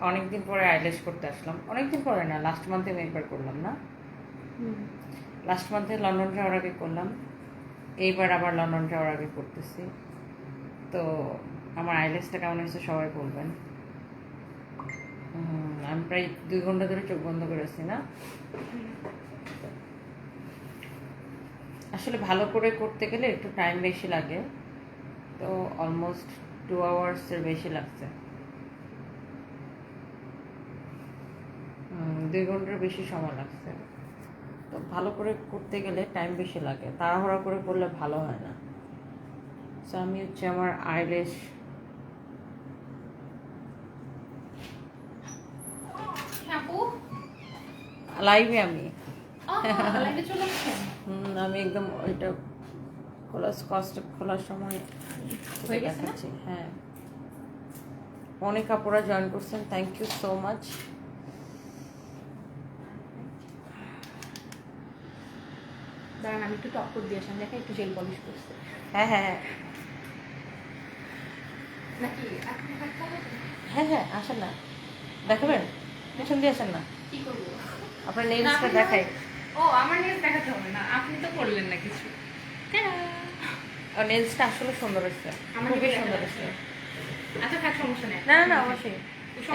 অনেকদিন পরে আইলেশ করতে আসলাম। অনেকদিন পরে না লাস্ট মান্থে আমি একবার করলাম না। লাস্ট মান্থে লন্ডন যাওয়ার আগে করলাম। এইবার আবার লন্ডন যাওয়ার আগে করতেছি। তো আমার আইলেসটা কেমন হয়েছে সবাই বলবেন। আমি প্রায় দুই ঘণ্টা ধরে চোখ বন্ধ করে আছি না। আসলে ভালো করে করতে গেলে একটু টাইম বেশি লাগে। তো অলমোস্ট টু আওয়ার্সের বেশি লাগছে হুম, দুই ঘণ্টার বেশি সময় লাগছে। তো ভালো করে করতে গেলে টাইম বেশি লাগে। তাড়াহুড়া করে করলে ভালো হয় না। তো আমি হচ্ছে আমার আইলেশ লাইভে আমি। হুম, আমি একদম ওইটা খোলা কষ্ট খোলার সময় হয়ে গেছে দেখাচ্ছি। হ্যাঁ। অনেক কাপড়া জয়েন করছেন। থ্যাংক ইউ সো মাচ দাঁড়ান আমি একটু টপ করে দিয়ে আসলাম দেখা একটু জেল পলিশ করছে। হ্যাঁ হ্যাঁ হ্যাঁ। নাকি? হ্যাঁ হ্যাঁ আসেন না। দেখাবেন? পেছন দিয়ে আসেন না। কি করব? আপনার নেলসটা দেখাই। ও আমার নিয়ে দেখাতে হবে না আপনি তো করলেন না কিছু। আর নেলসটা আসলে সুন্দর হচ্ছে আমার খুবই সুন্দর হচ্ছে আচ্ছা থাক সমস্যা নেই। না না না অবশ্যই।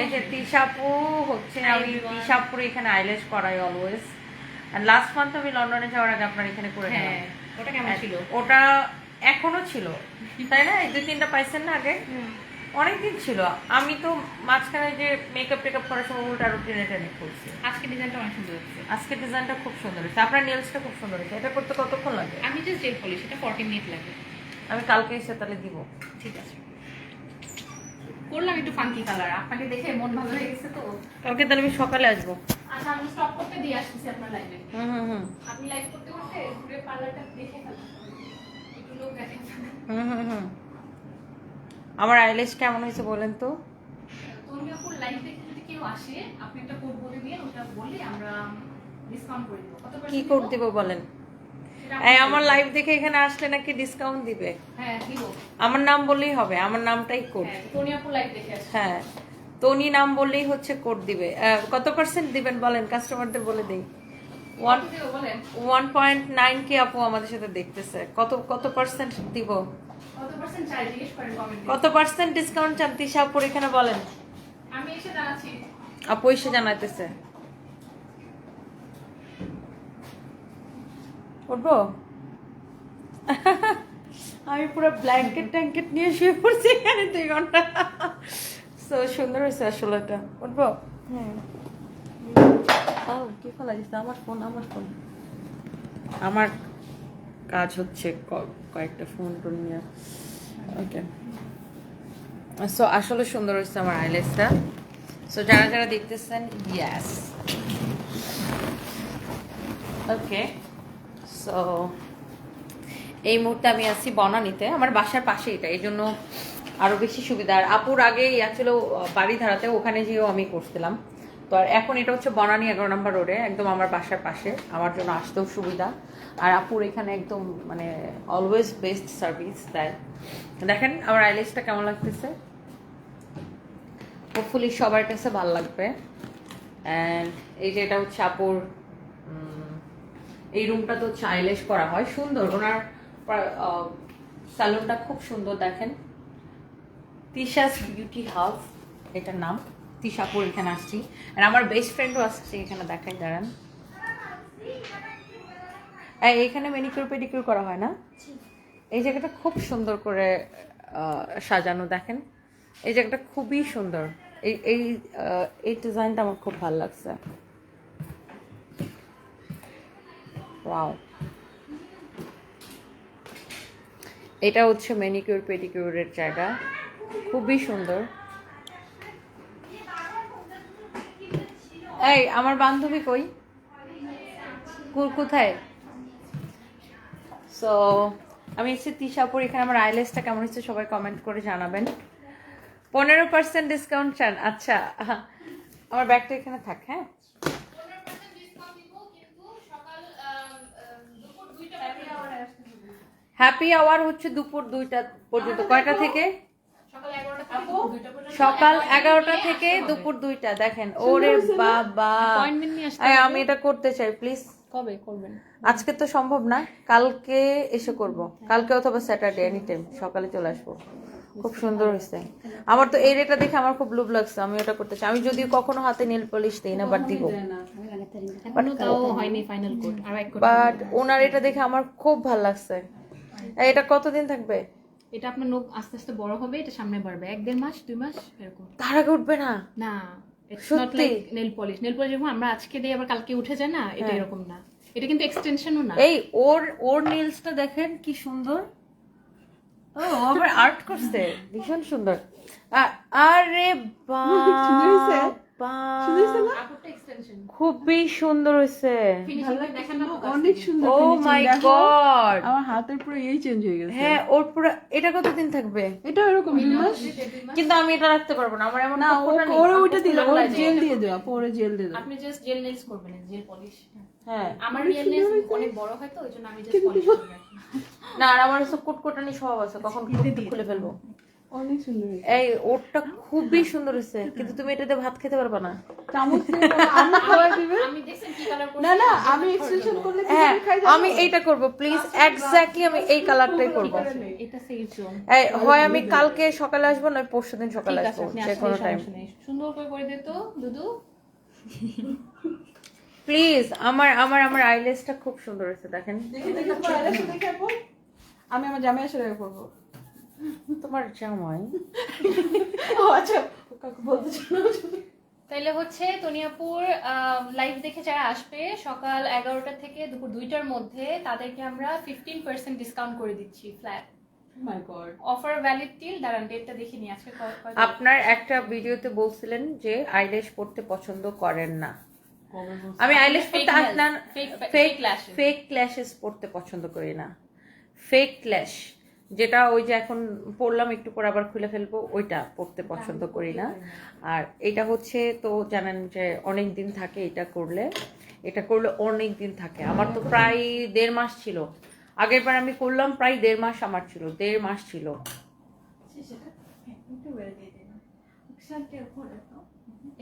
এই যে তিশাপু হচ্ছে আমি. তিশাপুরে এখানে আইলেশ করাই অলওয়েজ আর লাস্ট মান্থ আমি লন্ডনে যাওয়ার আগে আপনার এখানে করে হ্যাঁ ওটা কেমন ছিল? ওটা এখনও ছিল। তাই না? দুই তিনটা পাইছেন না আগে? অনেকদিন ছিল। আমি তো মাঝখানে যে মেকআপ টেকআপ করার সময় উল্টা আরও টেনে টেনে করছি। আজকে ডিজাইনটা অনেক সুন্দর হচ্ছে। আজকে ডিজাইনটা খুব সুন্দর হয়েছে। আপনার নেলসটা খুব সুন্দর হয়েছে। এটা করতে কতক্ষণ লাগে? আমি জাস্ট জেল পলিশ এটা ফর্টি মিনিট লাগে। আমি কালকে এসে তাহলে দিব। ঠিক আছে। করলাম একটু ফাঙ্কি কালার আপনাকে দেখে মন ভালো হয়ে গেছে তো? কালকে তাহলে আমি সকালে আসব। আচ্ছা আমি স্টপ করতে দিয়ে আসতেছি আপনার লাইভে হুম হুম হুম। আপনি লাইভ করতে করতে ঘুরে পার্লারটা দেখে ফেলেন। একটু লোক দেখেন হুম হুম হুম। আমার আইলেশ কেমন হয়েছে বলেন তো? তরুণীপুর লাইভ দেখে যদি কেউ আসে আপনি একটা কোড বলে দিয়ে ওটা বলে আমরা ডিসকাউন্ট করে দেবো। কত কি কোড দিব? বলেন? এই আমার। লাইভ দেখে এখানে আসলে নাকি ডিসকাউন্ট দিবে? হ্যাঁ দিব। আমার নাম বললেই হবে আমার নামটাই কোড হ্যাঁ লাইভ দেখে হ্যাঁ তনি নাম বললেই হচ্ছে কোড দিবে। কত পার্সেন্ট দিবেন বলেন? কাস্টমারদের বলে দেই। ওয়ান পয়েন্ট নাইন কে আপু আমাদের সাথে দেখতেছে। কত কত পার্সেন্ট দিব? কত পার্সেন্ট চাই? জিজ্ঞেস করেন কমেন্টে কত পার্সেন্ট ডিসকাউন্ট চান তিশা আপুর এখানে বলেন? আমি এসে জানাচ্ছি। আপু এসে জানাইতেছে। উঠবো আমি পুরো ব্ল্যাঙ্কেট ট্যাঙ্কেট নিয়ে শুয়ে পড়ছি এখানে দুই ঘণ্টা। তো সুন্দর হয়েছে আসলে এটা। উঠবো ও কি ফেলা দিচ্ছে আমার ফোন আমার ফোন আমার কাজ হচ্ছে কয়েকটা ফোন টোন নিয়ে। ওকে সো আসলে সুন্দর হয়েছে আমার আইলেসটা সো যারা যারা দেখতেছেন ইয়াস ওকে সো এই মুহূর্তে আমি আছি বনানিতে। আমার বাসার পাশে এটা, এই জন্য আরও বেশি সুবিধা। আর আপুর আগে ইয়া ছিল বাড়ি ধারাতে ওখানে যেও আমি করছিলাম। তো আর এখন এটা হচ্ছে বনানি এগারো নম্বর রোডে, একদম আমার বাসার পাশে। আমার জন্য আসতেও সুবিধা। আর আপুর এখানে একদম মানে অলওয়েজ বেস্ট সার্ভিস দেয়। দেখেন, আমার আইলেসটা কেমন লাগতেছে? হোপফুলি সবার কাছে ভালো লাগবে। অ্যান্ড এই যে এটা হচ্ছে আপুর এই রুমটা তো আইলেশ করা হয় সুন্দর। ওনার স্যালুনটা খুব সুন্দর দেখেন। তিশাস বিউটি হাউস এটার নাম। তিশাপুর এখানে আসছি। আর আমার বেস্ট ফ্রেন্ডও আসছে এখানে দেখাই দাঁড়ান। এই, এইখানে মেনিকিউর পেডিকিউর করা হয় না? এই জায়গাটা খুব সুন্দর করে সাজানো দেখেন। এই জায়গাটা খুবই সুন্দর। এই এই এই ডিজাইনটা আমার খুব ভালো লাগছে। ওয়াও এটা হচ্ছে মেনিকিউর পেডিকিউরের জায়গা। খুবই সুন্দর। এই, আমার বান্ধবী কই? কোথায়? সো আমি এসেছি তিশাপুর। এখানে আমার আইলেসটা কেমন হচ্ছে সবাই কমেন্ট করে জানাবেন। পনেরো পার্সেন্ট ডিসকাউন্ট চান। আচ্ছা আমার ব্যাগটা এখানে থাক হ্যাঁ? হ্যাপি আওয়ার হচ্ছে দুপুর দুইটা পর্যন্ত। কয়টা থেকে? সকাল এগারোটা থেকে দুপুর দুইটা দেখেন। ওরে বাবা। আমি এটা করতে চাই প্লিজ কবে করবেন? আজকে তো সম্ভব না কালকে এসে করব। কালকে অথবা স্যাটারডে এনি টাইম সকালে চলে আসব। খুব সুন্দর হয়েছে। আমার তো এই রেটটা দেখে আমার খুব লুভ লাগছে আমি ওটা করতে চাই। আমি যদি কখনো হাতে নীল পলিশ দিই না বাট দিব। বাট ওনার এটা দেখে আমার খুব ভালো লাগছে। এটা কতদিন থাকবে? এটা আপনার নখ আস্তে আস্তে বড় হবে এটা সামনে বাড়বে। এক দেড় মাস দুই মাস এরকম। তার আগে উঠবে না? না ইটস নট সত্যি? Like nail polish nail polish যখন আমরা আজকে দিই আবার কালকে উঠে যায় না এটা হ্যাঁ। এরকম না। এটা কিন্তু এক্সটেনশনও না। এই ওর ওর নেলসটা দেখেন কি সুন্দর। ও আবার আর্ট করছে। ভীষণ সুন্দর। আরে বাবা খুবই সুন্দর হয়েছে। না অনেক সুন্দর ও মাই গড আমার হাতের পুরো এই চেঞ্জ হয়ে গেছে। হ্যাঁ ওর পুরো এটা কতদিন থাকবে? এটা এরকম দুই মাস? কিন্তু আমি এটা রাখতে পারব না আমার এমন না ওরে ওইটা দিলে ওর জেল দিয়ে দেওয়া পরে জেল দিয়ে দেওয়া আপনি জাস্ট জেল নেলস করবেন জেল পলিশ হ্যাঁ। আমার রিয়েল নেলস অনেক বড় হয় তো ওই জন্য আমি জাস্ট পলিশ করে না আর আমার সব কুটকুটানি স্বভাব আছে কখন খুলে ফেলব। অনেক সুন্দর এই ওরটা খুবই সুন্দর হয়েছে কিন্তু তুমি এটাতে ভাত খেতে পারবে না। চামচ দিয়ে আমি খাওয়াই দিবে। আমি দেখছেন কি কালার করছি? না না আমি এক্সটেনশন করলে হ্যাঁ আমি এইটা করব প্লিজ এক্স্যাক্টলি আমি এই কালারটাই করব। এটা সেফ জোন এই হয় আমি কালকে সকালে আসব না পরশু দিন সকালে আসব যে কোনো টাইম সুন্দর করে করে দে তো দুদু। প্লিজ আমার আমার আমার আইলেসটা খুব সুন্দর হয়েছে দেখেন। দেখি দেখি তোমার দেখে আপু। আমি আমার জামাই এসে রেখে করব তোমার জামাই। ও আচ্ছা কাকু বলতে চাও তাইলে হচ্ছে তনিয়াপুর লাইভ দেখে যারা আসবে সকাল এগারোটা থেকে দুপুর দুইটার মধ্যে তাদেরকে আমরা ফিফটিন পার্সেন্ট ডিসকাউন্ট করে দিচ্ছি ফ্ল্যাট অফার ভ্যালিড টিল দাঁড়ান ডেটটা দেখে নিই আজকে? আপনার একটা ভিডিওতে বলছিলেন যে আইলেশ পড়তে পছন্দ করেন না। আমি আইলেশ পড়তে আপনার ফেক ফেক ল্যাশেস পড়তে পছন্দ করি না। ফেক ল্যাশ যেটা ওই যে এখন পড়লাম একটু পর আবার খুলে ফেলব ওইটা পড়তে পছন্দ করি না। আর এটা হচ্ছে তো জানেন যে অনেক দিন থাকে এটা করলে এটা করলে অনেক দিন থাকে। আমার তো প্রায় দেড় মাস ছিল। আগের বার আমি করলাম প্রায় দেড় মাস আমার ছিল দেড় মাস ছিল।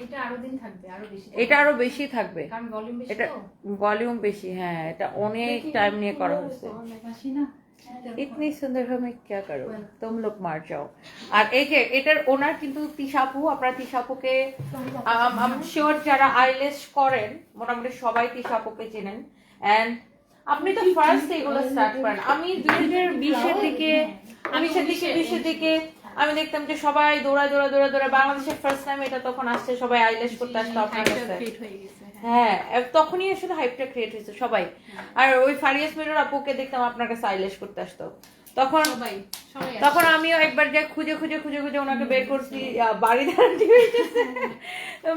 এটা আরও দিন থাকবে আরও বেশি এটা আরও বেশি থাকবে। কারণ ভলিউম বেশি এটা ভলিউম বেশি হ্যাঁ এটা অনেক টাইম নিয়ে করা হয়েছে। ইতনি সুন্দর হমে করো? লোক মার যাও। আর এই যে এটার ওনার কিন্তু তিশাপু আপনারা তিশাপুকে শিওর যারা আইলেস করেন মোটামুটি সবাই তিশাপুকে চেনেন। অ্যান্ড আপনি তো ফার্স্ট এগুলো স্টার্ট করেন। আমি দুই হাজার বিশের দিকে বিশের দিকে বিশের দিকে আমি দেখতাম যে সবাই দৌড়া দৌড়া দৌড়া দৌড়া বাংলাদেশের ফার্স্ট টাইম এটা তখন আসছে সবাই আইলেস করতে আসতো আপনার কাছে হয়ে তখনই আসলে হাইপটা ক্রিয়েট হয়েছে সবাই। আর ওই ফারিয়াস মিরর আপুকে দেখতাম আপনার কাছে আইলেশ করতে আসতো। তখন। তখন আমিও একবার যাই খুঁজে খুঁজে খুঁজে খুঁজে ওনাকে বের করছি বাড়ি দ্বারা ডিউচেছে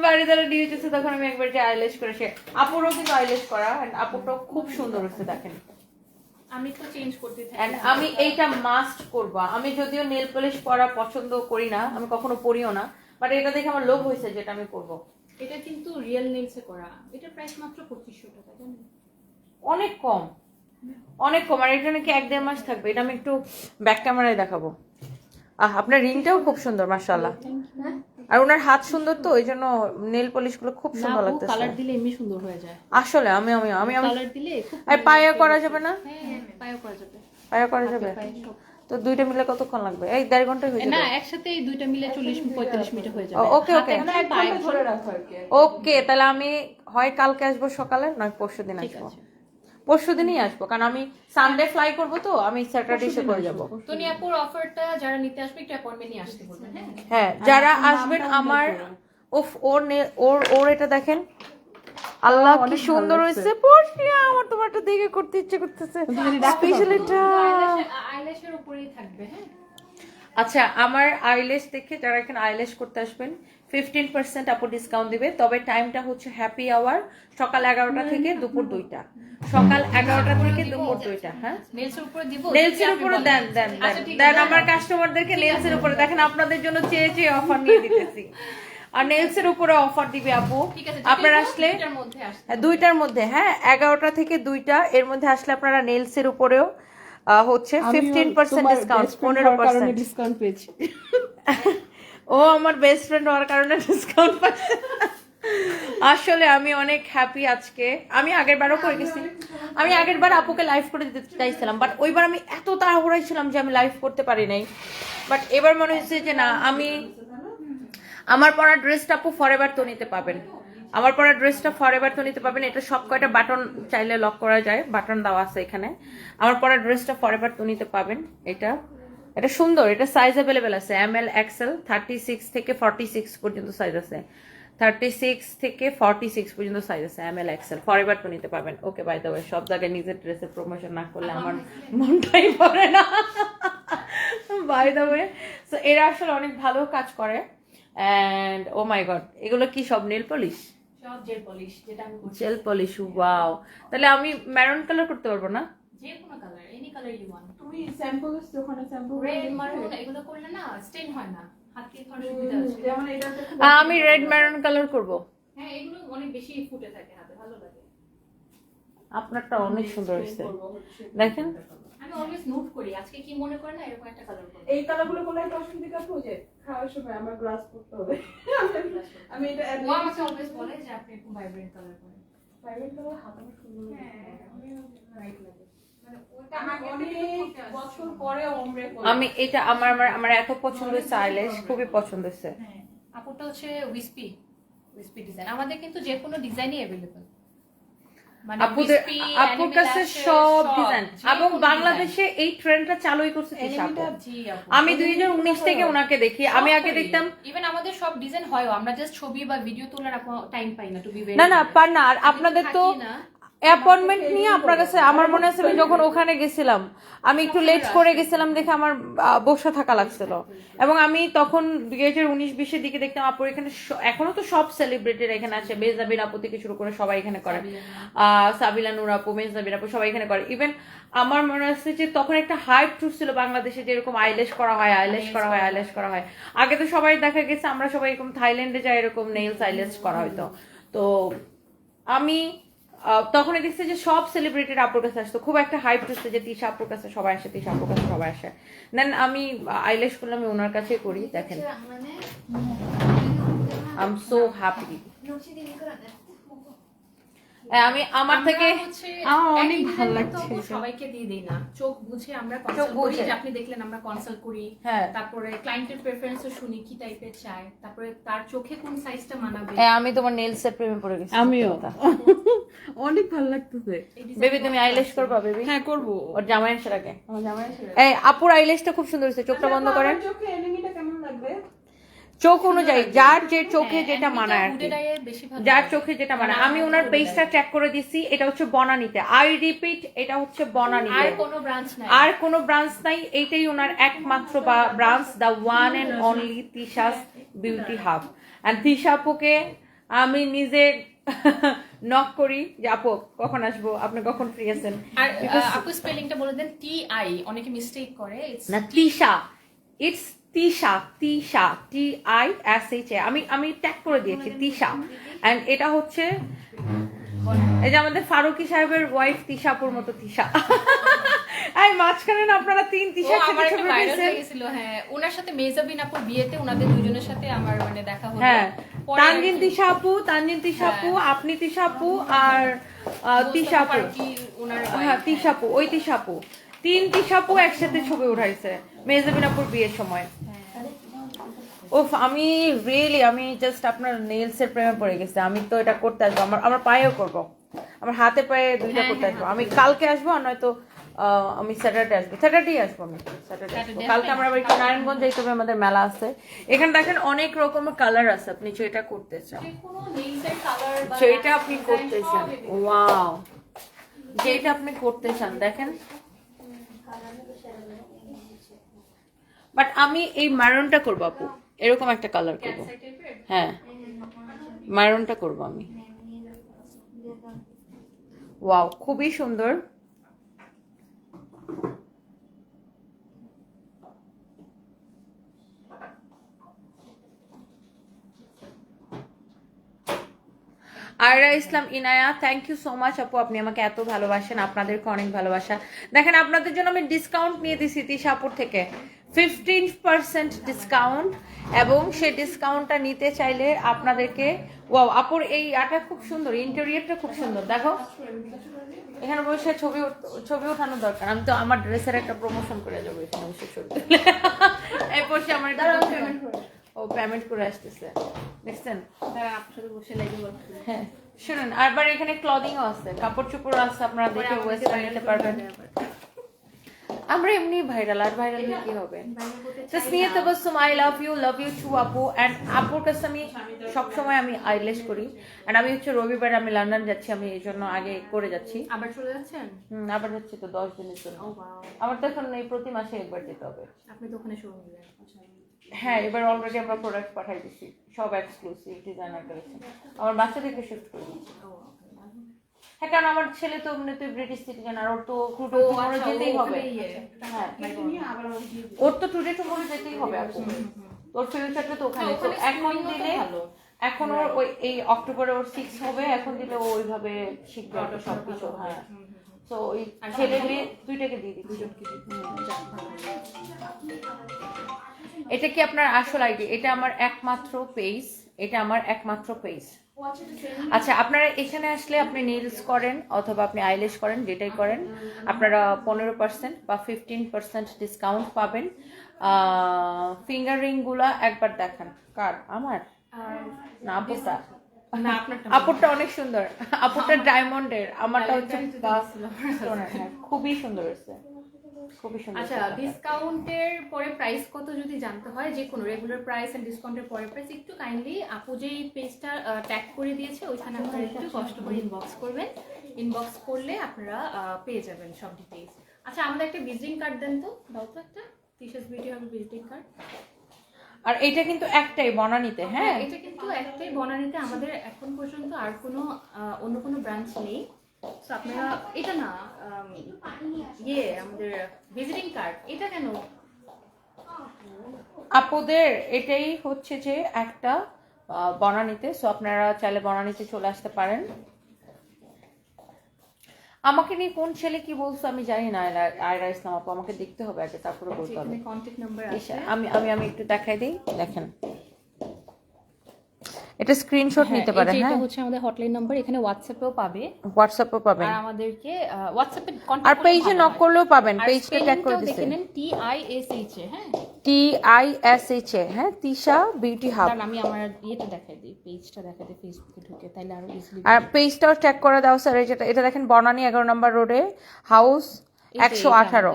বাড়ি দ্বারা ডিউচেছে তখন আমি একবার যে আইলেশ করে সে আপুরও কিন্তু আইলেশ করা আপুটাও খুব সুন্দর হচ্ছে দেখেন। আমি তো চেঞ্জ করতে থাকি। আমি এইটা মাস্ট করব। আমি যদিও নেল পলিশ পরা পছন্দ করি না আমি কখনো পরিও না বাট এটা দেখে আমার লোভ হয়েছে যেটা আমি করব। এটা কিন্তু রিয়েল নেলসে করা। এটা প্রাইস মাত্র পঁচিশশো টাকা জানেন? অনেক কম। অনেক কম। আর এটা নাকি এক দেড় মাস থাকবে? এটা আমি একটু ব্যাক ক্যামেরায় দেখাবো। আহ আপনার রিংটাও খুব সুন্দর মাশাআল্লাহ। আর ওনার হাত সুন্দর তো ওই জন্য নেল পলিশগুলো খুব সুন্দর লাগতেছে। কালার দিলে এমনি সুন্দর হয়ে যায়। আসলে আমি আমি আমি কালার দিলে আর পায়ে করা যাবে না? হ্যাঁ পায়ও করা যাবে। পায়ে করা যাবে? পায়ে। তো দুইটা মিলে কতক্ষণ লাগবে? এই দেড় ঘণ্টা হয়ে না একসাথে এই দুইটা মিলে চল্লিশ পঁয়তাল্লিশ মিনিট হয়ে যাবে। ও, okay, okay. হাতে একদম ধরে রাখো আর কি। ওকে তাহলে আমি হয় কালকে আসব সকালে নয় পরশু দিন আসব। পরশু দিনই আসব কারণ আমি সানডে ফ্লাই করব তো আমি স্যাটারডে এসে করে যাব। তনিয়াপুর অফারটা যারা নিতে আসবে একটু অ্যাপয়েন্টমেন্ট নিয়ে আসতে বলবেন হ্যাঁ? হ্যাঁ যারা আসবেন আমার ওফ ওর নে- ওর ওর এটা দেখেন। আল্লাহ কি সুন্দর হয়েছে? পড়শিয়া আমার তোমারটা দেখে করতে ইচ্ছে করতেছে। স্পেশাল এটা। আইল্যাশের উপরেই থাকবে হ্যাঁ? আচ্ছা আমার আইলেশ দেখে যারা এখানে আইলেশ করতে আসবেন ফিফটিন পার্সেন্ট আপু ডিসকাউন্ট দিবে। তবে টাইমটা হচ্ছে হ্যাপি আওয়ার সকাল এগারোটা থেকে দুপুর দুইটা। সকাল এগারোটা থেকে দুপুর দুইটা হ্যাঁ? নেলসের উপরে দিব নেলসের উপরে দেন দেন দেন আচ্ছা, দেন। আমার কাস্টমারদেরকে নেলসের উপরে দেখেন আপনাদের জন্য চেয়ে চেয়ে অফার নিয়ে দিতেছি। আর নেলসের উপরে অফার দিবে আপু। আপনারা আসলে দুইটার মধ্যে হ্যাঁ, দুইটার মধ্যে হ্যাঁ এগারোটা থেকে দুইটা এর মধ্যে আসলে আপনারা নেলসের উপরেও হচ্ছে ফিফটিন পার্সেন্ট ডিসকাউন্ট পনেরো পার্সেন্ট ডিসকাউন্ট পেয়েছি। ও আমার বেস্ট ফ্রেন্ড হওয়ার কারণে ডিসকাউন্ট পাচ্ছে আসলে আমি অনেক হ্যাপি আজকে। আমি আগের বারও করে গেছি। আমি আগের বার আপুকে লাইভ করে দিতে চাইছিলাম বাট ওইবার আমি এত তাড়াহুড়াই ছিলাম যে আমি লাইভ করতে পারি নাই। বাট এবার মনে হচ্ছে যে না আমি আমার পরা ড্রেসটা আপু ফরএভার তো নিতে পাবেন। আমার পরা ড্রেসটা ফরএভার তো নিতে পাবেন। এটা সব কয়টা বাটন চাইলে লক করা যায় বাটন দেওয়া আছে এখানে। আমার পরা ড্রেসটা ফরএভার তো নিতে পাবেন। এটা এটা সুন্দর, এটা সাইজ অ্যাভেলেবেল আছে। M L XL thirty six থেকে ফর্টি সিক্স পর্যন্ত সাইজ আছে। থার্টি সিক্স থেকে ফর্টি সিক্স পর্যন্ত সাইজ আছে এম এল এক্সেল ফরএভার তো নিতে পারবেন ওকে বাই দ্য ওয়ে সব জায়গায় নিজের ড্রেসের প্রমোশন না করলে আমার মনটাই পড়ে না। বাই দ্য ওয়ে সো এরা আসলে অনেক ভালো কাজ করে। অ্যান্ড ও মাই গড এগুলো কি সব নেল পলিশ সব জেল পলিশ যেটা আমি জেল পলিশ ওয়াও তাহলে আমি ম্যারন কালার করতে পারব না? যে কোনো colour any colour you want তুমি স্যাম্পল ওখানে স্যাম্পল রেড মারুন এগুলো করলে না স্টেন হয় না। হাত দিয়ে সুবিধা আছে। যেমন এটা একটা খুব আহ, আমি রেড ম্যারন কালার করব। হ্যাঁ এগুলো অনেক বেশি ফুটে থাকে হাতে ভালো লাগে। আপনারটা অনেক সুন্দর হয়েছে। দেখেন আমি অলওয়েজ নোট করি আজকে কি মনে করে না এরকম একটা কালার করব। এই কালারগুলো কোনো একটা অসুবিধা খাওয়ার সময় আমার গ্লাস করতে হবে। আমি এটা আমাকে অলওয়েজ বলে যে আপনি একটু ভাইব্রেন্ট কালার করেন। ভাইব্রেন্ট কালার সুন্দর হ্যাঁ রাইট লাগে। মানে আমি এটা আমার আমার আমার এত পছন্দ হয়েছে খুবই পছন্দ হয়েছে। হ্যাঁ, আপুটা হচ্ছে উইসপি উইসপি ডিজাইন আমাদের কিন্তু যে কোনো ডিজাইনই অ্যাভেলেবল আপুদের আপুর কাছে সব ডিজাইন এবং বাংলাদেশে এই ট্রেন্ডটা চালুই করছে আমি দুই হাজার উনিশ থেকে ওনাকে দেখি। আমি আগে দেখতাম। ইভেন আমাদের সব ডিজাইন হয়ও। আমরা জাস্ট ছবি বা ভিডিও তোলার টাইম পাই না না না পার না। আর আপনাদের তো অ্যাপয়েন্টমেন্ট নিয়ে আপনার কাছে আমার মনে আছে আমি যখন ওখানে গেছিলাম, আমি একটু লেট করে গেছিলাম দেখে আমার বসে থাকা লাগছিল। এবং আমি তখন দুই হাজার উনিশ বিশের দিকে দেখতাম আপুর এখানে এখনও তো সব সেলিব্রিটির এখানে আছে। বেজাবিন আপু থেকে শুরু করে সবাই এখানে করে। সাবিলা নুর আপু মেজাবিন আপু সবাই এখানে করে। ইভেন আমার মনে আছে যে তখন একটা হাইপ ট্রুথ ছিল বাংলাদেশে যেরকম আইলেশ করা হয় আইলেশ করা হয় আইলেশ করা হয়। আগে তো সবাই দেখা গেছে, আমরা সবাই এরকম থাইল্যান্ডে যাই, এরকম নেইলস আইলেশ করা হয়তো তো আমি তখন দেখছে যে সব সেলিব্রিটির আপুর কাছে আসতো। খুব একটা হাইপ হচ্ছে যে তিশা আপুর কাছে সবাই আসে তিশা আপুর কাছে সবাই আসে। দেন আমি আইলেশ করলে আমি ওনার কাছে করি দেখেন। আই এম সো হ্যাপি আমি আমার থেকে আমার অনেক ভালো লাগছে সবাইকে দিয়ে দেই না। চোখ বুঝে আমরা চোখ কনসাল্ট করি বুঝে। আপনি দেখলেন আমরা কনসাল্ট করি। হ্যাঁ। তারপরে ক্লায়েন্টের প্রেফারেন্সও শুনি কি টাইপের চাই তারপরে তার চোখে কোন সাইজটা মানাবে। হ্যাঁ, আমি তোমার নেলস এর প্রেমে পড়ে গেছি আমিও। অনেক ভালো লাগতেছে। বেবি তুমি আইলেশ করবা বেবি হ্যাঁ করব। ওর জামাই আসার আগে। আমার জামাই আসলে এই আপুর আইলেশটা খুব সুন্দর হয়েছে চোখটা বন্ধ করেন। চোখে এনিমিটা চোখ অনুযায়ী যার যে চোখে হ্যাঁ, যেটা animal মানায় আর কি। যার চোখে যেটা মানায়। আমি ওনার পেজটা। ট্র্যাক করে দিছি এটা হচ্ছে বনানীতে। আই রিপিট এটা হচ্ছে আর কোনো ব্রাঞ্চ নাই। আর কোনো ব্রাঞ্চ নাই এইটাই ওনার একমাত্র branch the one and only Tisha's beauty hub and Tisha আপুকে আমি নিজে নক করি যে আপু কখন আসব? আপনি কখন ফ্রি আছেন? আর আপু স্পেলিংটা বলে দেন টি আই অনেকে মিস্টেক করে It's না Tisha it's Tisha Tisha T I S H A. আমি আমি ট্যাগ করে দিয়েছি তিশা। এন্ড এটা হচ্ছে এই যে আমাদের ফারুকি সাহেবের ওয়াইফ তিশাপুর মতো তিশা। এই মাঝখানে না আপনারা তিন তিশা আমার একটা ভাইরাল হয়ে গেছিল হ্যাঁ। ওনার সাথে মেজাবিন আপুর বিয়েতে ওনাদের দুজনের সাথে আমার মানে দেখা হলো। হ্যাঁ। তানজিন আর কি- তানজিন তিশা আপু আপনি তিশা আপু আর আহ, মোস্তফা তিশা ওনার হ্যাঁ wife, তিশাপু ওই তিশাপু। তিন তিশাপু একসাথে ছবি উঠাইছে মেজাবিন আপুর বিয়ের সময়। ওফ আমি রিয়েলি আমি জাস্ট আপনার নেলস এর প্রেমে পড়ে গেছি। আমি তো এটা করতে আসব আমার আমার পায়েও করব। আমার হাতে পায়ে দুইটা হ্যাঁ, করতে হ্যাঁ, আসব। আমি কালকে আসব আর নয়তো আমি স্যাটারডে আসব। স্যাটারডে আসব আমি স্যাটারডে কালকে? আমরা আবার একটু নারায়ণগঞ্জ যাইতে হবে আমাদের মেলা আছে। এখানে দেখেন অনেক রকমের কালার আছে আপনি যেটা করতে চান। যেটা আপনি করতে চান। ওয়াও যেটা আপনি করতে চান দেখেন। বাট আমি এই মারনটা করব আপু। এরকম একটা কালার করব? হ্যাঁ। মারনটা করব আমি। ওয়াও খুবই সুন্দর। Ayra Islam Inaya thank you so much আপু আপনি আমাকে এত ভালোবাসেন আপনাদেরকে অনেক ভালোবাসা। দেখেন আপনাদের জন্য আমি ডিসকাউন্ট নিয়ে দিছি তিশাপুর থেকে। ফিফটিন পার্সেন্ট ডিসকাউন্ট এবং সেই ডিসকাউন্টটা নিতে চাইলে আপনাদেরকে ওয়াও আপুর এই আটা খুব সুন্দর ইন্টেরিয়রটা খুব সুন্দর। দেখো এখানে বসে ছবি ছবি ওঠানো দরকার। আমি তো আমার ড্রেসের একটা প্রমোশন করে যাব এখানে বসে ছবি। এই বসে আমার ও পেমেন্ট করে আসতেছে। দেখছেন? আপনার বসে লাগে হ্যাঁ। শুনুন আরবার এখানে ক্লদিংও আছে কাপড় চোপড় আছে আপনারা দেখে ওয়েস্টার্ন নিতে পারবেন। আমরা এমনি ভাইরাল আর ভাইরাল হলে কি হবে? Tasnia Tabassum I love you love you too আপু অ্যান্ড আপুর কাছে আমি সবসময় আমি আইলেশ করি। অ্যান্ড আমি হচ্ছে রবিবার আমি লন্ডন যাচ্ছি আমি এই জন্য আগে করে যাচ্ছি। আবার চলে যাচ্ছেন? হুম, আবার যাচ্ছি তো দশ দিনের জন্য। আমার তো এখন এই প্রতি মাসে একবার যেতে হবে। আপনি তো ওখানে শুরু হ্যাঁ এবার অলরেডি আমরা প্রোডাক্ট পাঠাই দিচ্ছি সব এক্সক্লুসিভ ডিজাইনার কালেকশন আমার বাচ্চাদেরকে শিফট করে দিচ্ছি। হ্যাঁ কারণ আমার ছেলে তো এমনিতে ব্রিটিশ সিটিজেন আর ওর তো টুডে টুমোরো যেতেই হবে। হ্যাঁ দিয়ে দিও। ওর তো টুডে টুমোরো যেতেই হবে আপু। ওর ফিউচারটা তো ওখানে। তো এখন দিলে এখন ওর ওই এই অক্টোবরে ওর সিক্স হবে এখন দিলে ও ওইভাবে শিখবে আর কি সবকিছু হ্যাঁ। তো ওই ছেলে মেয়ে দুইটাকে দিয়ে দিচ্ছি। এটা কি আপনার আসল আইডি এটা আমার একমাত্র পেজ এটা আমার একমাত্র পেজ আচ্ছা আপনারা এখানে আসলে আপনি নিলস করেন অথবা আপনি আইলেশ করেন যেটাই করেন। আপনারা পনেরো পার্সেন্ট বা ফিফটিন পার্সেন্ট ডিসকাউন্ট পাবেন। ফিঙ্গার রিংগুলো একবার দেখান। কার? আমার? না আপুরটা। না আপুরটা অনেক সুন্দর। আপুরটা ডায়মন্ডের আমারটা হচ্ছে হ্যাঁ, খুবই সুন্দর হয়েছে। খুবই সুন্দর আচ্ছা ডিসকাউন্টের পরে প্রাইস কত যদি জানতে হয়? যে কোনো রেগুলার প্রাইস এন্ড ডিসকাউন্টের পরে প্রাইস একটু কাইন্ডলি আপু যেই পেজটা ট্যাগ করে দিয়েছে ওইখানে আপনারা একটু কষ্ট করে ইনবক্স করবেন। ইনবক্স করলে আপনারা পেয়ে যাবেন সব ডিটেইলস আচ্ছা আমাদের একটা ভিজিটিং কার্ড দেন তো। দাও তো একটা। টিশার্ট ভিডিও হবে ভিজিটিং কার্ড আর এটা কিন্তু একটাই বনানিতে হ্যাঁ? এটা কিন্তু একটাই বনানীতে। আমাদের এখন পর্যন্ত আর কোনো অন্য কোনো ব্রাঞ্চ নেই। আপনারা এটা না ইয়ে আমাদের ভিজিটিং কার্ড এটা কেন? আপুদের এটাই হচ্ছে যে একটা বনানীতে সো আপনারা চাইলে বনানীতে চলে আসতে পারেন। আমাকে নিয়ে কোন ছেলে কি বলছো আমি জানি না আয়রা- ইসলাম আপু আমাকে দেখতে হবে আগে তারপরে বলতে হবে। আমি আমি একটু দেখাই দিই দেখেন। এটা স্ক্রিনশট হ্যাঁ, নিতে পারেন হ্যাঁ। এটা হচ্ছে আমাদের হটলাইন নাম্বার এখানে হোয়াটসঅ্যাপেও পাবে। হোয়াটসঅ্যাপে পাবেন। আর আমাদেরকে হোয়াটসঅ্যাপে কন্টাক্ট আর পেজে নক করলেও পাবেন পেজটা ট্যাগ করে দিছে দেখে নেন T I S H A হ্যাঁ। T I S H A হ্যাঁ তিশা বিউটি হাব আমি আমার ইয়েটা দেখাই দিই পেজটা দেখাই দিই ফেসবুকে ঢুকে তাইলে আরও ইজিলি আর পেজটাও ট্যাগ করে দাও স্যার এটা এটা দেখেন বনানী এগারো নম্বর রোডে হাউস একশো আঠারো।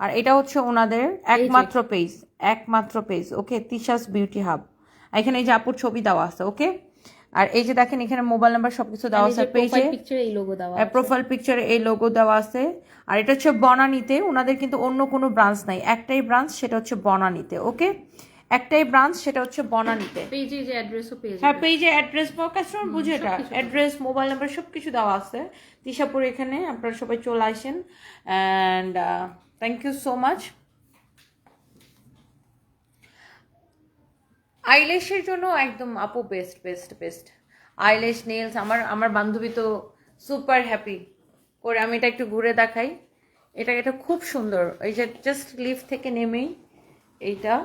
আর এটা হচ্ছে ওনাদের একমাত্র পেজ একমাত্র page okay Tisha's beauty hub এখানে এই যে আপুর ছবি দেওয়া আছে ওকে আর এই যে দেখেন এখানে মোবাইল নাম্বার সবকিছু দেওয়া আছে পেজে পিকচারে এই লোগো দেওয়া প্রোফাইল পিকচারে এই লোগো দেওয়া আছে। আর এটা হচ্ছে বনানীতে ওনাদের কিন্তু অন্য কোনো ব্রাঞ্চ নাই। একটাই ব্রাঞ্চ সেটা হচ্ছে বনানীতে ওকে একটাই ব্রাঞ্চ সেটা হচ্ছে বনানীতে। পেজে যে অ্যাড্রেসও পেয়ে হ্যাঁ পেজে অ্যাড্রেস বা কাস্টমার বুঝে এটা? অ্যাড্রেস মোবাইল নাম্বার সব কিছু দেওয়া আছে। তিশাপুর এখানে আপনারা সবাই চলে আসেন। And thank you so much আইলেশের জন্য একদম আপু best best best eyelash, nails, আমার আমার বান্ধবী তো সুপার হ্যাপি করে আমি এটা একটু ঘুরে দেখাই। এটা এটা খুব সুন্দর। এই যে জাস্ট লিফট থেকে নেমেই এইটা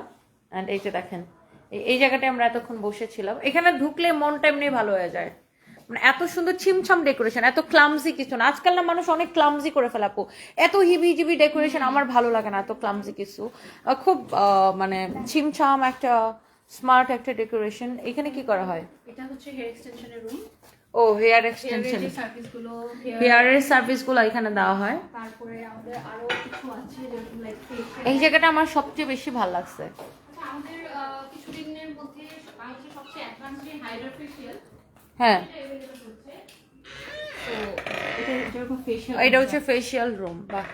অ্যান্ড এই যে দেখেন, এই- জায়গাটায় আমরা এতক্ষণ বসেছিলাম। এখানে ঢুকলে মনটা এমনি ভালো হয়ে যায়। মানে এত সুন্দর ছিমছাম ডেকোরেশন এত ক্লামজি কিছু না। আজকাল না মানুষ অনেক ক্লামজি করে ফেলে আপু। এত হিবি জিবি ডেকোরেশন আমার ভালো লাগে না, এত ক্লামজি কিছু। খুব মানে ছিমছাম একটা স্মার্ট একটা ডেকোরেশন। এখানে কি করা হয়? এটা হচ্ছে হেয়ার এক্সটেনশনের রুম ও হেয়ার এক্সটেনশন হেয়ারের সার্ভিসগুলো এখানে দেওয়া হয়। তারপরে আমাদের আরও কিছু আছে এই জায়গাটা আমার সবচেয়ে বেশি ভালো লাগছে। আচ্ছা, আমাদের কিছুদিনের মধ্যে বাংলাদেশের সবচেয়ে অ্যাডভান্স যে হাইড্রা ফেশিয়াল হ্যাঁ। এটা হচ্ছে ফেশিয়াল রুম বাহ।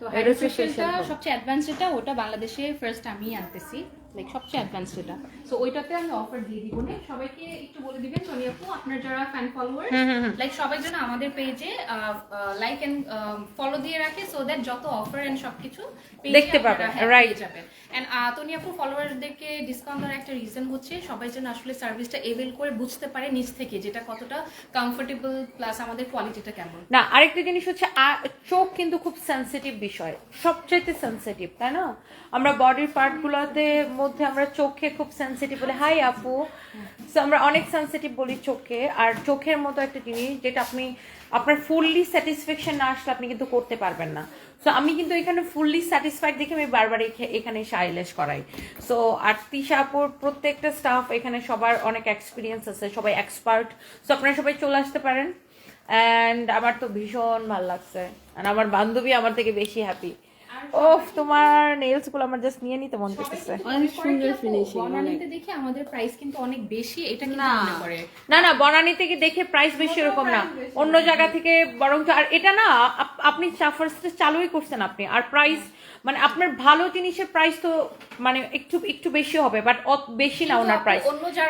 তো হাইড্রা ফেশিয়ালটা সবচেয়ে অ্যাডভান্স যেটা ওটা বাংলাদেশে ফার্স্ট আমি আনতেছি। লাইক সবচেয়ে অ্যাডভান্স এটা। সো ওইটাতে আমি অফার দিয়ে দিব। না সবাইকে একটু বলে দিবেন টনি আপু আপনার যারা ফ্যান ফলোয়ার লাইক সবাই যেন আমাদের পেজে লাইক এন্ড ফলো দিয়ে রাখে সো দ্যাট যত অফার এন্ড সবকিছু দেখতে right. পেয়ে যাবেন। এন্ড আপু ফলোয়ারদেরকে ডিসকাউন্ট দেওয়ার একটা রিজন হচ্ছে সবাই যেন আসলে সার্ভিসটা এভেল করে বুঝতে পারে নিজ থেকে যেটা কতটা কমফোর্টেবল প্লাস আমাদের কোয়ালিটিটা কেমন। না আরেকটা জিনিস হচ্ছে চোখ কিন্তু খুব সেন্সিটিভ বিষয় সবচাইতে সেন্সিটিভ তাই না? আমরা বডির পার্টগুলোতে মধ্যে আমরা চোখে খুব সেন্সিটিভ বলি। হাই আপু। আমরা অনেক সেন্সিটিভ বলি চোখে। আর চোখের মতো একটা জিনিস যেটা আপনি, আপনার ফুললি স্যাটিসফ্যাকশন না আসলে আপনি কিন্তু করতে পারবেন না। সো আমি কিন্তু এখানে ফুললি স্যাটিসফাইড দেখে আমি বারবার এখে- এখানে সাইলেশ করাই। সো আর তিশা আপুর প্রত্যেকটা স্টাফ এখানে সবার অনেক এক্সপিরিয়েন্স আছে, সবাই এক্সপার্ট সো আপনারা সবাই চলে আসতে পারেন। অ্যান্ড আমার তো ভীষণ ভালো লাগছে। আর আমার বান্ধবী আমার থেকে বেশি হ্যাপি ওফ তোমার নেলসগুলো আমার জাস্ট নিয়ে নিতে মন করতেছে। অনেক সুন্দর ফিনিশিং বনানীতে দেখে আমাদের প্রাইস কিন্তু অনেক বেশি এটা কিন্তু না। মনে করে না না বনানী থেকে দেখে প্রাইস বেশি এরকম না। অন্য জায়গা থেকে বরং আর এটা না আপ- আপনি ফার্স্টে চালুই করছেন আপনি। আর প্রাইস মানে আপনার ভালো জিনিসের প্রাইস তো মানে একটু একটু বেশি হবে বাট বেশি না ওনার প্রাইস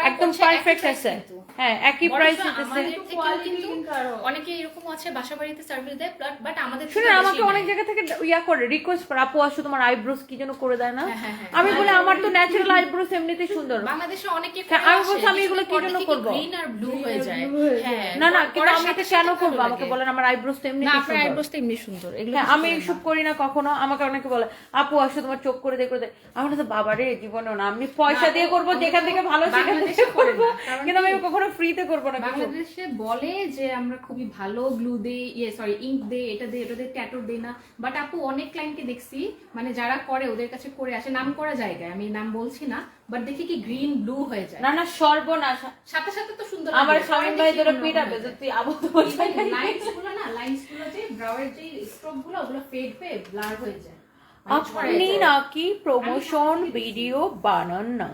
একদম পারফেক্ট আছে। কিন্তু। হ্যাঁ একই প্রাইস আমাদের দিতেছে থেকেও quality কিন্তু কিন্তু আরো- অনেকে এরকম আছে বাসা বাড়িতে সার্ভিস দেয় বাট আমাদের থেকে আমাকে অনেক জায়গা থেকে ইয়া করে রিকোয়েস্ট করে আপু আসো তোমার আইব্রোস কি যেন করে দেয় না? হ্যাঁ, হ্যাঁ। আমি বলে আমার তো ন্যাচারাল আইব্রোস এমনিতেই সুন্দর। বাংলাদেশে অনেকে হ্যাঁ, আমি বলছি আমি এগুলো কি জন্য করব? গ্রিন আর ব্লু হয়ে যায়। হ্যাঁ না না কিন্তু আমি এটা কেন ভালো আমাকে বলেন আমার আইব্রোস তো না আপনার আইব্রোস তো এমনি সুন্দর এগুলো আমি করে এইসব করি না কখনো। আমাকে অনেকে বলে আপু আসো তোমার চোখ করে দিয়ে করে দেয় আমার তো বাবা রে না আমি পয়সা দিয়ে করব যেখান থেকে ভালো সেখান থেকে করব। কিন্তু আমি কখনো ফ্রিতে করব না বাংলাদেশে বলে যে আমরা খুবই ভালো গ্লু দেই ইয়ে সরি ইঙ্ক দেই এটা দেই এটা দেই ট্যাটু দেই না। বাট আপু অনেক ক্লায়েন্টকে দেখছি মানে যারা করে ওদের কাছে করে আসে নাম করা জায়গায় আমি নাম বলছি না বাট দেখি কি গ্রিন ব্লু হয়ে যায়। না না সর্বনাশ। সাথে সাথে তো সুন্দর আমার। স্বামী ভাই অন্যরকম পিটাবে হয়ে যে। তুই আবদ্ধ Even lines গুলো না lines গুলো যে ব্রাউয়ের যে স্ট্রোকগুলো ওগুলো ফেড হয়ে ব্লার হয়ে যায়। মানে আপনি নাকি প্রমোশন ভিডিও বানান না।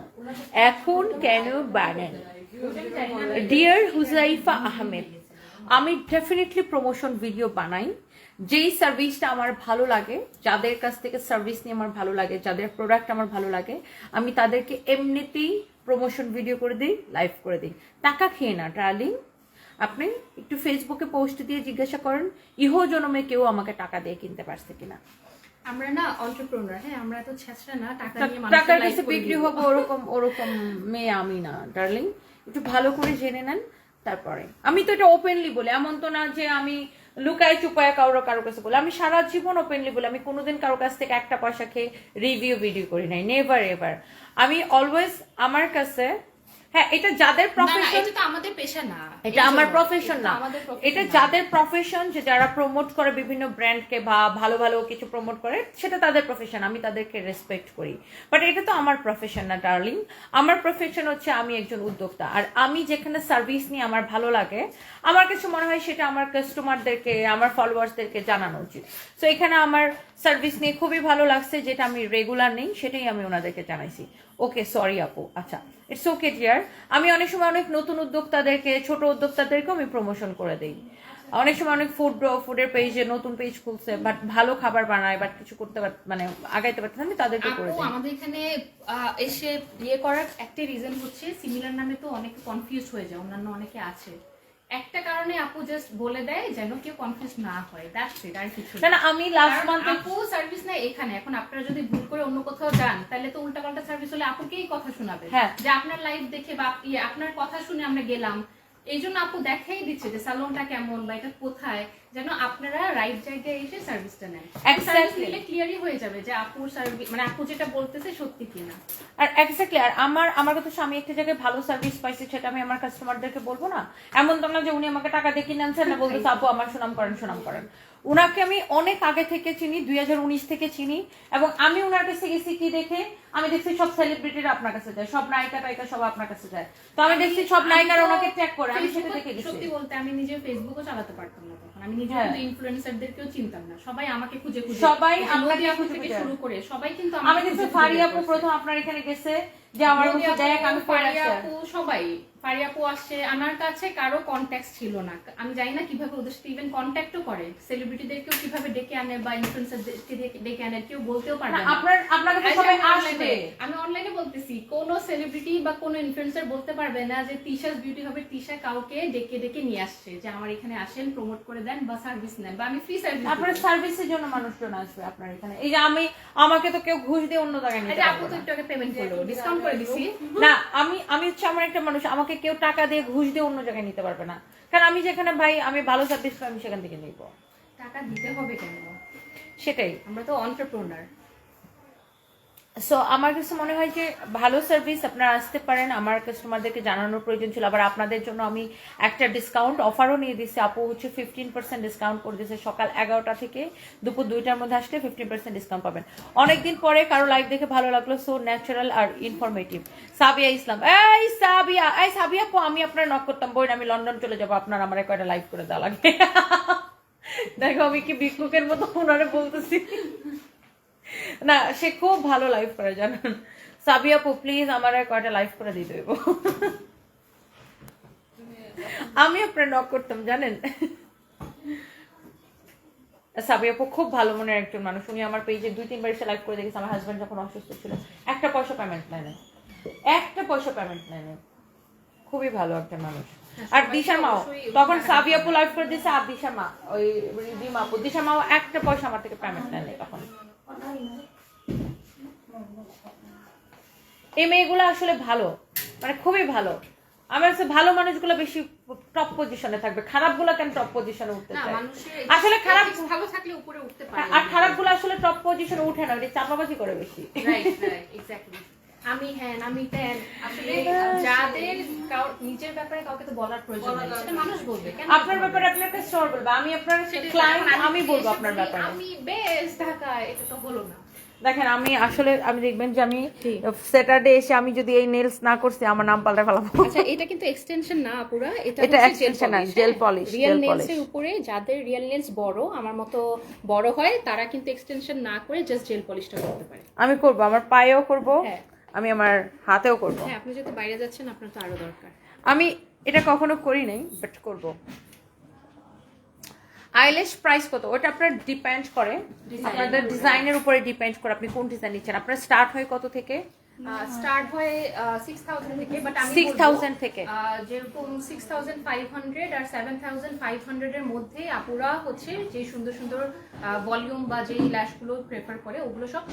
এখন কেন বানান? ডিয়ার হুজাইফা আহমেদ আমি ডেফিনেটলি প্রমোশন ভিডিও বানাই। যেই সার্ভিসটা আমার ভালো লাগে যাদের কাছ থেকে সার্ভিস নিয়ে আমার ভালো লাগে যাদের প্রোডাক্ট আমার ভালো লাগে আমি তাদেরকে এমনিতেই প্রমোশন ভিডিও করে দিই লাইভ করে দিই। টাকা খেয়ে না ডার্লিং আপনি একটু ফেসবুকে পোস্ট দিয়ে জিজ্ঞাসা করেন ইহো জনমে কেউ আমাকে টাকা দিয়ে কিনতে পারছে কিনা। আমরা না অন্টারপ্রেনার হ্যাঁ আমরা তো ছেঁচড়া না টাকা নিয়ে টাকার কাছে বিক্রি। হবে ওরকম ওরকম মেয়ে আমি না ডার্লিং একটু ভালো করে জেনে নেন, তারপরে। আমি তো এটা ওপেনলি বলি, এমন তো না যে আমি লুকায় চুপায় কারোর কারও কাছে বলি। আমি সারা জীবন ওপেনলি বলি, আমি কোনোদিন কারোর কাছ থেকে একটা পয়সা খেয়ে রিভিউ ভিডিও করি নাই নেভার এভার আমি অলওয়েজ আমার কাছে হ্যাঁ এটা যাদের প্রফেশন এটা তো আমাদের পেশা না। এটা আমার প্রফেশন না। এটা যাদের প্রফেশন যে যারা প্রমোট করে বিভিন্ন ব্র্যান্ডকে বা ভালো ভালো কিছু প্রমোট করে সেটা তাদের প্রফেশন আমি তাদেরকে রেসপেক্ট করি। বাট এটা তো আমার প্রফেশন না ডার্লিং আমার প্রফেশন হচ্ছে আমি একজন উদ্যোক্তা। আর আমি যেখানে সার্ভিস নিয়ে আমার ভালো লাগে আমার কাছে মনে হয় সেটা আমার কাস্টমারদেরকে আমার ফলোয়ার্সদেরকে জানানো উচিত। তো এখানে আমার সার্ভিস নিয়ে খুবই ভালো লাগছে যেটা আমি রেগুলার নেই সেটাই আমি ওনাদেরকে জানাইছি। ওকে সরি আপু আচ্ছা ইটস ওকে ডিয়ার আমি অনেক সময় অনেক নতুন উদ্যোক্তাদেরকে ছোট উদ্যোক্তাদেরকেও আমি প্রমোশন করে দিই। অনেক সময় অনেক ফুড ফুডের পেজে নতুন পেজ খুলছে বাট ভালো খাবার বানায় বাট কিছু করতে পার মানে আগাইতে পারতেছে আমি তাদেরকে করে দিই। আমাদের এখানে এসে বিয়ে করার একটা রিজন হচ্ছে সিমিলার নামে তো অনেকে কনফিউজ হয়ে যায় অন্যান্য অনেকে আছে। একটা কারণে আপু জাস্ট বলে দেয় যেন কেউ কনফিউজ না হয় দ্যাটস ইট আর কিছু না আমি লাস্ট মান্থ মান্থে আপু সার্ভিস না এখানে এখন আপনারা যদি ভুল করে অন্য কোথাও যান তাহলে তো উল্টাপাল্টা সার্ভিস হলে আপুকেই কথা শোনাবে হ্যাঁ। যে আপনার লাইফ দেখে বা ইয়ে, আপনার কথা শুনে আমরা গেলাম এই জন্য আপু দেখাই দিচ্ছে যে সালনটা কেমন বা এটা কোথায় যেন আপনারা রাইট জায়গায় এসে সার্ভিসটা নেন. সার্ভিস নিলে ক্লিয়ারই হয়ে যাবে যে আপু সার্ভিস মানে আপু যেটা বলতেছে সত্যি কিনা। আর এক্স্যাক্টলি আর আমার আমার কথা স্বামী আমি একটা জায়গায় ভালো সার্ভিস পাইছি সেটা আমি আমার কাস্টমারদেরকে বলব না। এমন তো না যে উনি আমাকে টাকা দিয়ে কিনে আনছেন না বলতেছে আপু আমার সুনাম করেন সুনাম করেন। উনাকে আমি অনেক আগে থেকে চিনি, দুই হাজার উনিশ থেকে চিনি, এবং আমি ওনার কাছে গেছি কি দেখে? আমি দেখছি সব সেলিব্রিটিরা আপনার কাছে যায়, সব নায়িকা টায়িকা সব আপনার কাছে যায়। তো আমি দেখছি সব নায়িকারা ওনাকে ট্র্যাক করে, আমি সেটা দেখে গেছি। সত্যি বলতে, আমি নিজে ফেসবুকও চালাতে পারতাম না তখন আমি নিজে হ্যাঁ। কিন্তু ইনফ্লুয়েন্সারদেরকেও চিনতাম না। সবাই আমাকে খুঁজে খুঁজে সবাই আপনাকে খুঁজে থেকে শুরু করে। সবাই কিন্তু আমি দেখছি প্রথম আপনার এখানে গেছে যে আমার হোক আমি সবাই আসছে আমার কাছে কারও কন্ট্যাক্ট ছিল না। আমি জানি না কীভাবে ওদের সাথে ইভেন কন্ট্যাক্টও করে। সেলিব্রিটিদেরকেও কীভাবে ডেকে আনে বা ইনফ্লুয়েন্সারদেরকে ডেকে আনে কেউ বলতেও পারে না, আপনার আপনার কাছে সবাই আমি আসবে। আমি অনলাইনে বলতেছি কোন সেলিব্রিটি বা কোন ইনফ্লুয়েন্সার বলতে পারবে না যে তিশাস বিউটি হবে তিশা কাউকে ডেকে ডেকে নিয়ে আসছে যে আমার এখানে আসেন প্রমোট করে দেন বা সার্ভিস নেন বা আমি ফ্রি সার্ভিস আপনার সার্ভিসের জন্য মানুষজন আসবে আপনার এখানে। এই যে আমি আমাকে তো কেউ ঘুষ দিয়ে অন্য জায়গায় নিতে আচ্ছা আপু তো একটু আগে পেমেন্ট করল ডিসকাউন্ট করে দিছি। না আমি আমি হচ্ছে আমার একটা মানুষ আমাকে কেউ টাকা দিয়ে ঘুষ দিয়ে অন্য জায়গায় নিতে পারবে না। কারণ আমি যেখানে ভাই আমি ভালো সার্ভিস পাই আমি সেখান থেকে নিব। টাকা দিতে হবে কেন? সেটাই। আমরা তো অন্টারপ্রেনার সো আমার কাছে মনে হয় যে ভালো সার্ভিস আপনারা আসতে পারেন। আমার কাস্টমারদেরকে জানানোর প্রয়োজন ছিল। আবার আপনাদের জন্য আমি একটা ডিসকাউন্ট অফারও নিয়ে দিচ্ছি আপু হচ্ছে ফিফটিন পার্সেন্ট ডিসকাউন্ট করে দিচ্ছে সকাল এগারোটা থেকে দুপুর দুইটার মধ্যে আসলে ফিফটিন পার্সেন্ট ডিসকাউন্ট পাবেন। অনেকদিন পরে কারও লাইভ দেখে ভালো লাগল সো ন্যাচারাল আর ইনফরমেটিভ সাবিয়া ইসলাম, এই সাবিয়া এই সাবিয়া আপু, আমি আপনার নক করতাম। বই আমি লন্ডন চলে যাব। আপনার আমার কয়টা লাইভ করে দেওয়া লাগে দেখো আমি কি বিক্ষুকের মতো ওনারে বলতেছি। না সে খুব ভালো লাইভ করে জানেন সাবি আপু প্লিজ আমার আর কয়টা লাইভ করে দিয়ে দেবো। আমি আপনার নক করতাম জানেন? সাবি আপু খুব ভালো মনের একজন মানুষ। উনি আমার পেজে দুই তিনবার এসে লাইভ করে দেখেছে। আমার হাজব্যান্ড যখন অসুস্থ ছিল একটা পয়সা পেমেন্ট নেয় নাই। একটা পয়সা পেমেন্ট নেয় নাই। খুবই ভালো একটা মানুষ। আর দিশা মাও তখন সাবি আপু লাইভ করে দিয়েছে আর দিশা মা ওই রিদিমা আপু। দিশা মাও একটা পয়সা আমার থেকে পেমেন্ট নেয় তখন। এই মেয়েগুলো আসলে ভালো মানে খুবই ভালো। আমার কাছে ভালো মানুষগুলো বেশি টপ পজিশনে থাকবে। খারাপগুলো কেন টপ পজিশনে উঠতে চায় আসলে খারাপ ভালো থাকলে উপরে উঠতে পারে। আর খারাপগুলো আসলে টপ পজিশনে উঠে না এটা চাপাবাজি করে বেশি। রাইট রাইট এক্স্যাক্টলি আমি হ্যাঁ আমি আসলে যাদের নিজের ব্যাপারে কাউকে তো বলার প্রয়োজন নেই। সেটা মানুষ বলবে কেন? আপনার ব্যাপারে আপনার কাছে স্টোর বলবে আমি আপনার ক্লায়েন্ট আমি বলব আপনার ব্যাপারে। আমি এটা তো হলো না। দেখেন আমি আসলে আমি দেখবেন যে আমি স্যাটারডে এসে আমি যদি এই নেলস না করছি আমার নাম পাল্টে ফেলাবো। আচ্ছা এটা কিন্তু এক্সটেনশন না পুরা এটা এটা extension না, gel polish, রিয়েল নেলস এর উপরে যাদের রিয়েল নেলস বড় আমার মতো বড় হয় তারা কিন্তু এক্সটেনশন না করে জাস্ট জেল পলিশটা করতে পারে। আমি করব আমার পায়েও করব। হ্যাঁ। আমি আমার হাতেও করব। হ্যাঁ আপনি যেহেতু বাইরে যাচ্ছেন আপনার তো আরও দরকার। আমি এটা কখনো করি নাই বাট করব। আইলেশ প্রাইস কত? ওটা আপনার ডিপেন্ড করে। আপনাদের ডিজাইনের উপরে। ডিপেন্ড করে আপনি কোন ডিজাইন নিচ্ছেন। আপনার স্টার্ট হয় কত থেকে? স্টার্ট হয় সিক্স থাউজেন্ড থেকে বাট আমি 6,000 থেকে। যেরকম সিক্স থাউজেন্ড ফাইভ হান্ড্রেড আর সেভেন থাউজেন্ড ফাইভ হান্ড্রেডের মধ্যে আপুরা হচ্ছে যে সুন্দর সুন্দর ভলিউম বা যেই ল্যাশগুলো প্রেফার করে ওগুলো সব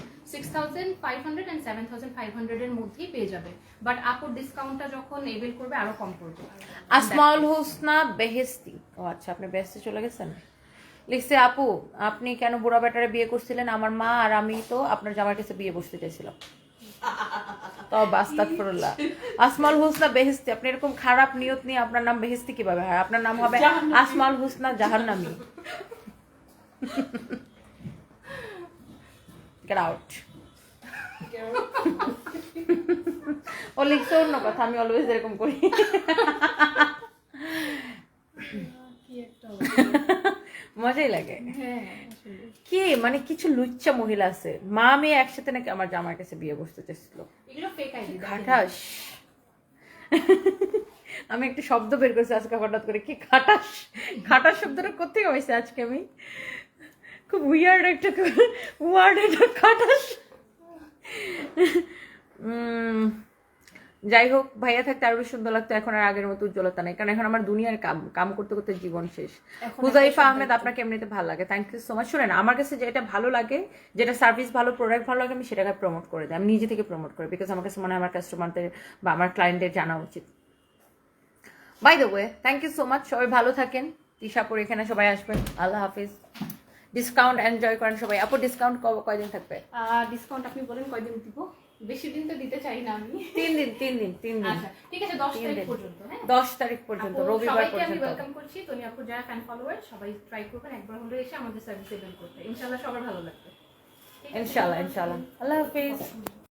হান্ড্রেডের মধ্যেই পেয়ে যাবে। বাট আপুর ডিসকাউন্টটা যখন এভেল করবে আরও কম করবে। আসমাউল হোসনা বেহেস্তি। ও আচ্ছা আপনি বেহেস্তি চলে গেছেন? লিখছে আপু আপনি কেন বুড়া বেটারে বিয়ে করছিলেন? আমার মা আর আমি তো আপনার জামার কাছে বিয়ে বসতে চাইছিলাম। তো বাস্তাগফিরুল্লাহ আসমাল হোসনা আপনি এরকম খারাপ নিয়ত নিয়ে আপনার নাম বেহেস্তি কীভাবে হয়? আপনার নাম হবে আসমাল হোসনা জাহান্নামী। গেট আউট ও লিখছে অন্য কথা আমি অলওয়েজ এরকম করি। মজাই লাগে। হ্যাঁ কি মানে কিছু লুচ্চা মহিলা আছে। মা মেয়ে একসাথে নাকি আমার জামার কাছে বিয়ে বসতে এগুলো খাটাস। আমি একটা শব্দ বের করেছি আজকে হঠাৎ করে। কি খাটাস? খাটাস শব্দটা কোথেকে হয়েছে আজকে আমি? খুব উইয়ার্ড একটা ওয়ার্ড এটা খাটাস। উম, যাই হোক ভাইয়া থাকতে আরও বেশি সুন্দর লাগতো এখন আর আগের মতো উজ্জ্বলতা নেই। কারণ এখন আমার দুনিয়ার কাম কাম করতে করতে জীবন শেষ। হুজাইফা আহমেদ আপনাকে এমনিতে ভালো লাগে। থ্যাংক ইউ সো মাচ শুনেন আমার কাছে যেটা ভালো লাগে যেটা সার্ভিস ভালো প্রোডাক্ট ভালো লাগে আমি সেটাকে প্রমোট করে দিই। আমি নিজে থেকে প্রমোট করি বিকজ আমার কাছে মনে হয় আমার কাস্টমারদের বা আমার ক্লায়েন্টদের জানা উচিত। By the way thank you so much সবাই ভালো থাকেন। তিশাপুর এখানে সবাই আসবেন। আল্লাহ হাফিজ। ডিসকাউন্ট এনজয় করেন সবাই। আপু ডিসকাউন্ট কয়দিন থাকবে? ডিসকাউন্ট আপনি বলেন কয়দিন দিব? বেশি দিন তো দিতে চাই না আমি। তিন দিন তিন দিন তিন দিন। আচ্ছা ঠিক আছে দশ তিন তারিখ পর্যন্ত হ্যাঁ? দশ তারিখ পর্যন্ত রবিবার পর্যন্ত আমি ওয়েলকাম করছি। তুমি আপু যারা ফ্যান ফলোয়ার সবাই ট্রাই করবেন একবার হলে এসে আমাদের সার্ভিস এভেল করতে। ইনশাআল্লাহ সবার ভালো লাগবে? ইনশাল্লাহ ইনশাল্লাহ আল্লাহ হাফিজ।